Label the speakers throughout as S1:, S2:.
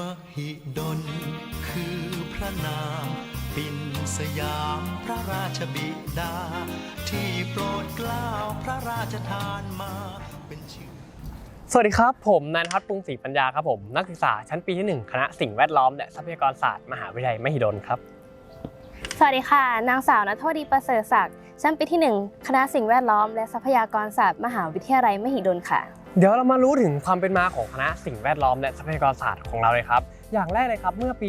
S1: มหิดล คือพระนาม ปินสยามพระราชบิดา ที่โปรดเกล้าพระราชทานมาเป็นชื่อ
S2: สวัสดีครับ ผมนันทัศน์ปรุงศรีปัญญาครับผม นักศึกษาชั้นปีที่ 1 คณะสิ่งแวดล้อมและทรัพยากรศาสตร์มหาวิทยาลัยมหิดลครับ
S3: สวัสดีค่ะ นางสาวนัทโทดีประเสริฐศักดิ์ชั้นปีที่ 1 คณะสิ่งแวดล้อม และทรัพยากรศาสตร์มหาวิทยาลัยมหิดลค่ะ
S2: เดี๋ยวเรามารู้ถึงความเป็นมาของคณะสิ่งแวดล้อมและทรัพยากรศาสตร์ของเราเลยครับอย่างแรกเลยครับเมื่อปี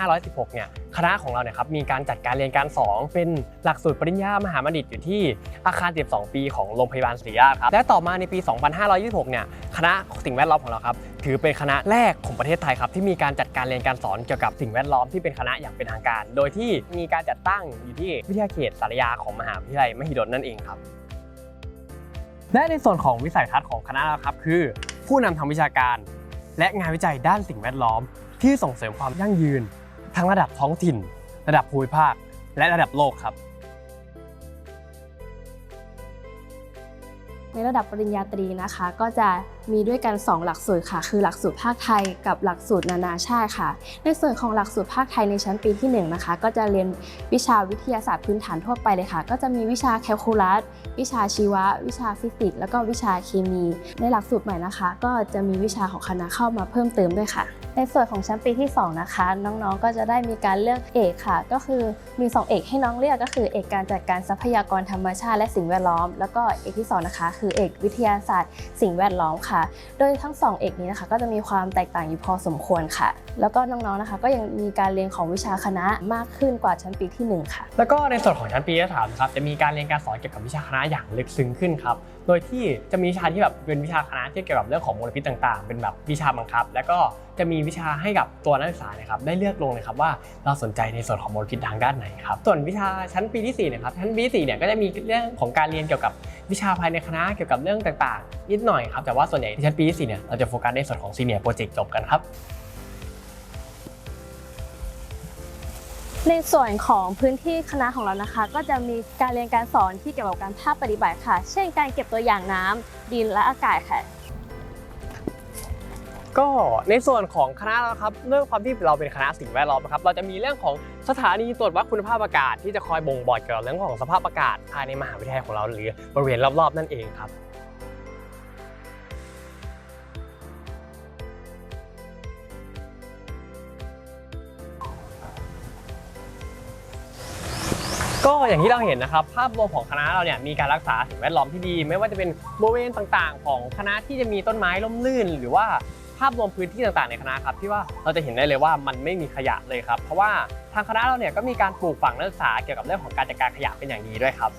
S2: 2516 เนี่ยคณะของเราเนี่ยครับมีการจัดการเรียนการสอนเป็นหลักสูตรปริญญามหาบัณฑิตอยู่ที่อาคาร 12 ปีของโรงพยาบาลศรีราชครับและต่อมาในปี 2526 เนี่ยคณะสิ่งแวดล้อมของเราครับถือเป็นคณะแรกของประเทศไทยครับที่มีการจัดการเรียนการสอนเกี่ยวกับสิ่งแวดล้อมที่เป็นคณะอย่างเป็นทางการ โดยที่มีการจัดตั้งอยู่ที่วิทยาเขตสารยาของมหาวิทยาลัยมหิดลนั่นเองครับ และในส่วนของวิสัยทัศน์ของคณะเราครับ คือ ผู้นำทางวิชาการ และงานวิจัยด้านสิ่งแวดล้อม ที่ส่งเสริมความยั่งยืน ทั้งระดับท้องถิ่น ระดับภูมิภาค และระดับโลกครับ
S3: ในระดับปริญญาตรีนะคะ ก็จะมีด้วยกัน 2 หลักสูตรค่ะ คือหลักสูตรภาคไทยกับหลักสูตรนานาชาติค่ะ ในส่วนของหลักสูตรภาคไทยในชั้นปีที่1นะคะก็จะเรียนวิชาวิทยาศาสตร์พื้นฐานทั่วไปเลยค่ะ ก็จะมีวิชาแคลคูลัสวิชาชีวะ วิชาฟิสิกส์แล้วก็วิชาเคมี ในหลักสูตรใหม่นะคะ ก็จะมีวิชาของคณะเข้ามาเพิ่มเติมด้วยค่ะ ในส่วนของชั้นปีที่สองนะคะ น้องๆ ก็จะได้มีการเลือกเอกค่ะ ก็คือมี 2 เอกให้น้องเลือกก็คือเอกการจัดการทรัพยากรธรรมชาติและสิ่งแวดล้อม แล้วก็เอกที่สองนะคะ คือเอกวิทยาศาสตร์ สิ่งแวดล้อมค่ะ โดยทั้ง 2 เอกนี้นะคะ ก็จะมีความแตกต่างอยู่พอสมควรค่ะ แล้วก็น้องๆ นะคะ ก็ยังมีการเรียนของวิชาคณะมากขึ้นกว่าชั้นปีที่หนึ่งค่ะ
S2: แล้วก็ในส่วนของชั้นปีที่สามครับจะมีการเรียนการสอนเกี่ยวกับวิชาคณะอย่างลึกซึ้งขึ้นครับโดยที่จะมีวิชาที่แบบเป็นวิชาคณะที่เกี่ยวกับเรื่องของมลพิษต่าง ๆ เป็นแบบวิชาบังคับ แล้วก็จะมีวิชาให้กับตัวนักศึกษาเนะครับได้เลือกลงเลยครับว่าเราสนใจในส่วนของมลพิษทางด้านไหนครับส่วนวิชาชั้นปีที่4เนะครับชั้นปีที่4เนี่ยก็จะมีเรื่องของการเรียนเกี่ยวกับวิชาภายในคณะเกี่ยวกับเรื่องต่างๆ นิดหน่อยครับแต่ว่าส่วนใหญ่ที่ชั้นปีที่4เนี่ยเราจะโฟกัสในส่วนของซีเนียร์โปรเจกต์จบกันครับ
S3: ในส่วนของพื้นที่คณะของเรานะคะ ก็จะมีการเรียนการสอนที่เกี่ยวกับการภาคปฏิบัติค่ะ เช่นการเก็บตัวอย่างน้ำดินและอากาศค่ะ
S2: ก็ในส่วนของคณะเราครับเรื่องความที่เราเป็นคณะสิ่งแวดล้อมนะครับเราจะมีเรื่องของสถานีตรวจวัดคุณภาพอากาศ ที่จะคอยบ่งบอกเกี่ยวกับเรื่องของสภาพอากาศภายในมหาวิทยาลัยของเราหรือบริเวณรอบๆนั่นเองครับก็อย่างที่เราเห็นนะครับภาพรวมของคณะเราเนี่ยมีการรักษาสิ่งแวดล้อมที่ดี ไม่ว่าจะเป็นบริเวณต่างๆ ของคณะที่จะมีต้นไม้ร่มรื่น หรือว่า ภาพรวมพื้นที่ต่างๆในคณะครับที่ว่าเราจะเห็นได้เลยว่ามันไม่มีขยะเลยครับเพราะว่าทางคณะเราเนี่ยก็มีการปลูกฝังนักศึกษาเกี่ยวกับเรื่องของการจัดการขยะเป็นอย่างดีด้วยครับ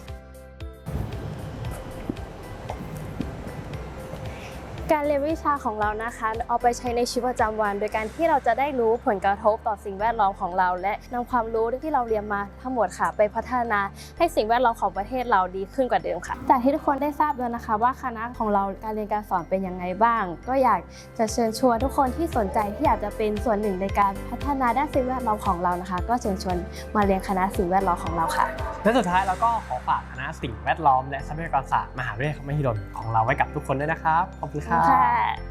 S3: การเรียนวิชาของเรานะคะ เอาไปใช้ในชีวิตประจำวัน โดยการที่เราจะได้รู้ผลกระทบต่อสิ่งแวดล้อมของเรา และนำความรู้ที่เราเรียนมาทั้งหมดค่ะ ไปพัฒนาให้สิ่งแวดล้อมของประเทศเราดีขึ้นกว่าเดิมค่ะ จากที่ทุกคนได้ทราบแล้วนะคะ ว่าคณะของเราการเรียนการสอนเป็นยังไงบ้าง ก็อยากจะเชิญชวนทุกคนที่สนใจที่อยากจะเป็นส่วนหนึ่งในการพัฒนาด้านสิ่งแวดล้อมของเรานะคะ ก็เชิญชวนมาเรียนคณะสิ่งแวดล้อมของเราค่ะ
S2: และสุดท้ายเราก็ขอฝากคณะสิ่งแวดล้อม และทรัพยากรศาสตร์มหาวิทยาลัยมหิดลของเราไว้กับทุกคนด้วยนะครับขอบคุณครับ
S3: ค่ะ